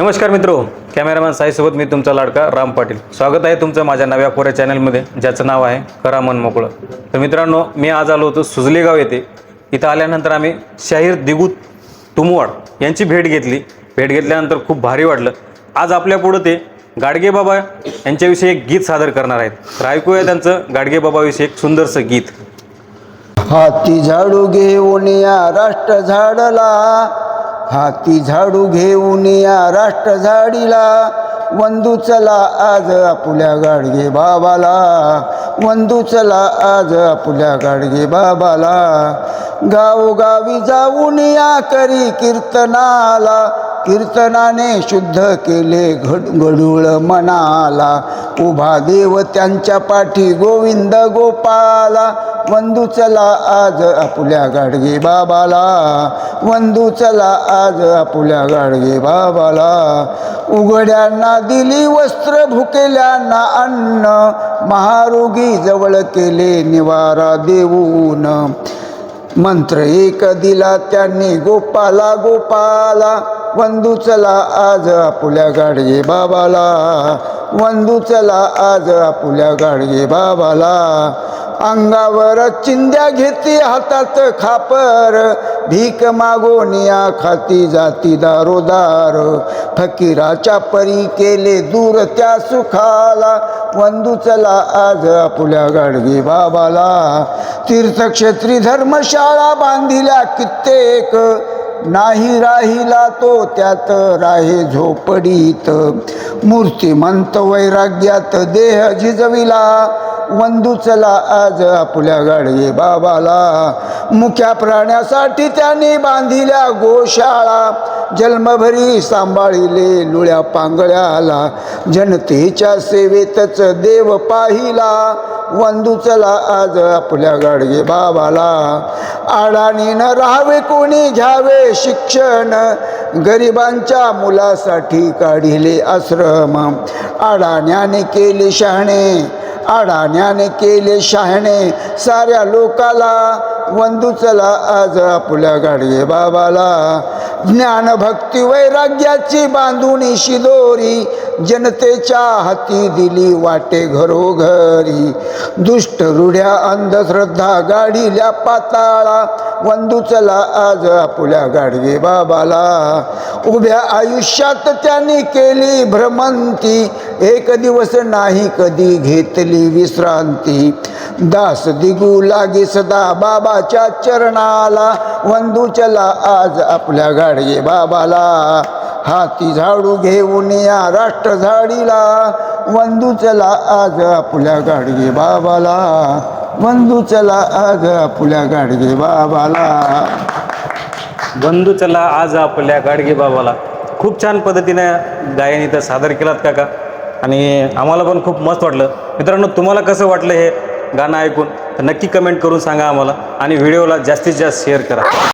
नमस्कार मित्रो कॅमेरामॅन साईसोबत मी तुमचा लाडका राम पाटील. स्वागत आहे तुमचं माझ्या नव्या कोऱ्या चॅनलमध्ये ज्याचं नाव आहे करा मन मोकळं. तर मित्रांनो मी आज आलो होतो सुजलेगाव येथे. इथं आल्यानंतर आम्ही शाहीर दिगूत तुमवाड यांची भेट घेतली. भेट घेतल्यानंतर खूप भारी वाटलं. आज आपल्या पुढं ते गाडगे बाबा यांच्याविषयी एक गीत सादर करणार आहेत. तर ऐकूया त्यांचं गाडगे बाबाविषयी एक सुंदरसं गीत. हाती झाडू घेऊन या राष्ट्र झाडला हाती झाडू घेऊन या राष्ट्र झाडीला वंदू चला आज आपल्या गाडगे बाबाला. वंदू चला आज आपल्या गाडगे बाबाला. गावोगावी जाऊन या करी कीर्तनाला. कीर्तनाने शुद्ध केले घड गडूळ मनाला. उभा देव त्यांच्या पाठी गोविंद गोपाला. वंदू चला आज आपुल्या गाडगे बाबाला. वंदू चला आज आपुल्या गाडगे बाबाला. उघड्यांना दिली वस्त्र भुकेल्यांना अन्न. महारोगी जवळ केले निवारा देऊन. मंत्र एक दिला त्यांनी गोपाला गोपाला. वंदू चला आज आपुल्या गाडगे बाबाला. वंदू चला आज आपुल्या गाडगे बाबाला. अंगावर चिंध्या घेती हातात खापर. भीक मागोनिया खाती जाती दारोदार. फकीराच्या परी केले दूर त्या सुखाला. वंदू चला आज आपुल्या गाडगे बाबाला. तीर्थक्षेत्री धर्मशाळा बांधिल्या कित्येक. नाही राहिला तो त्यात राहे झोपडीत. मूर्तिमंत वैराग्यात देह झिजविला वंदू चला आज आपल्या गाडगे बाबाला. मुख्या प्राण्यासाठी त्यांनी बांधिल्या गोशाळा जन्मभरी सांभाळिले लुळ्या पांगळ्याला. जनतेच्या सेवेतच देव पाहिला वंदू चला आज आपल्या गाडगे बाबाला. आडाणी न राहावे कोणी घ्यावे शिक्षण? गरिबांच्या मुलासाठी काढिले आश्रम. आडाण्याने केले शहाणे. आडाण्याने केले शहाणे. साऱ्या लोकाला वंदू चला आज आपल्या गाडगे बाबाला. ज्ञान भक्ती वैराग्याची बांधून शिदोरी जनतेच्या हाती दिली वाटे घरोघरी. दुष्ट रुढ्या अंधश्रद्धा गाडील्या पाताळा वंदू चला आज आपल्या गाडगे बाबाला. उभ्या आयुष्यात त्यांनी केली भ्रमंती. एक दिवस नाही कधी घेतली विश्रांती. दास दिगू लागे सदा बाबाच्या चरणाला. वंदू चला आज आपल्या गाडगे बाबाला. हाती झाडू घेऊन या राष्ट्र झाडीला वंदू चला आज आपल्या गाडगे बाबाला. वंदू चला आज आपल्या गाडगे बाबाला. बंधू चला आज आपल्या गाडगे बाबाला. खूप छान पद्धतीनं गायन इथं सादर केलात काका. आणि आम्हाला पण खूप मस्त वाटलं. मित्रांनो तुम्हाला कसं वाटलं हे गाणं ऐकून? तर नक्की कमेंट करून सांगा आम्हाला. आणि व्हिडिओला जास्तीत जास्त शेअर करा.